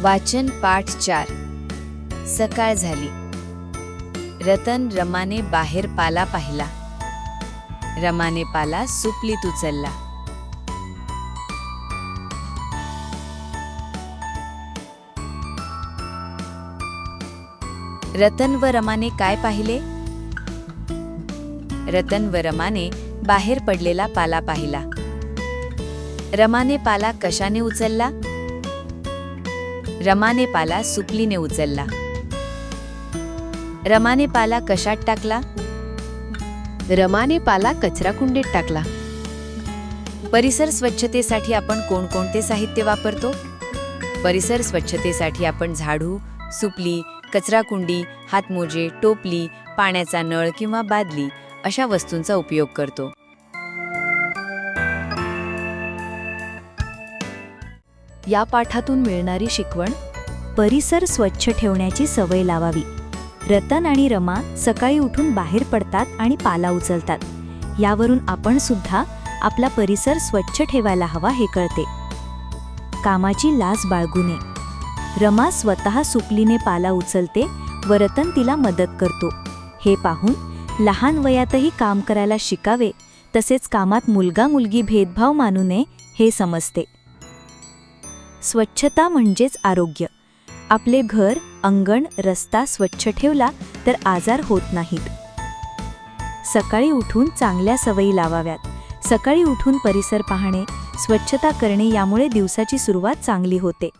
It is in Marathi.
वाचन पाठ चार. सकाळ झाली. रतन रमाने बाहेर पाला पाहिला. रमाने पाला सुपलीत उचलला. रतन व रमाने काय पाहिले? रतन व रमाने बाहेर पडलेला पाला पाहिला. रमाने पाला कशाने उचलला? रमाने पाला सुपलीने उचलला. रमाने पाला कशात टाकला? रमाने पाला कचरा कुंडीत टाकला. परिसर स्वच्छतेसाठी आपण कोणकोणते साहित्य वापरतो? परिसर स्वच्छतेसाठी आपण झाडू सुपली कचराकुंडी हातमोजे टोपली पाण्याचा नळ किंवा बादली अशा वस्तूंचा उपयोग करतो. या पाठातून मिळणारी शिकवण परिसर स्वच्छ ठेवण्याची सवय लावावी. रतन आणि रमा सकाळी उठून बाहेर पडतात आणि पाला उचलतात. यावरून आपण सुद्धा आपला परिसर स्वच्छ ठेवायला हवा हे कळते. कामाची लाज बाळगू नये. रमा स्वतः सुकलीने पाला उचलते व रतन तिला मदत करतो. हे पाहून लहान वयातही काम करायला शिकावे तसेच कामात मुलगा मुलगी भेदभाव मानू नये हे समजते. स्वच्छता म्हणजेच आरोग्य. आपले घर अंगण रस्ता स्वच्छ ठेवला तर आजार होत नाहीत. सकाळी उठून चांगल्या सवयी लावाव्यात. सकाळी उठून परिसर पाहणे स्वच्छता करणे यामुळे दिवसाची सुरुवात चांगली होते.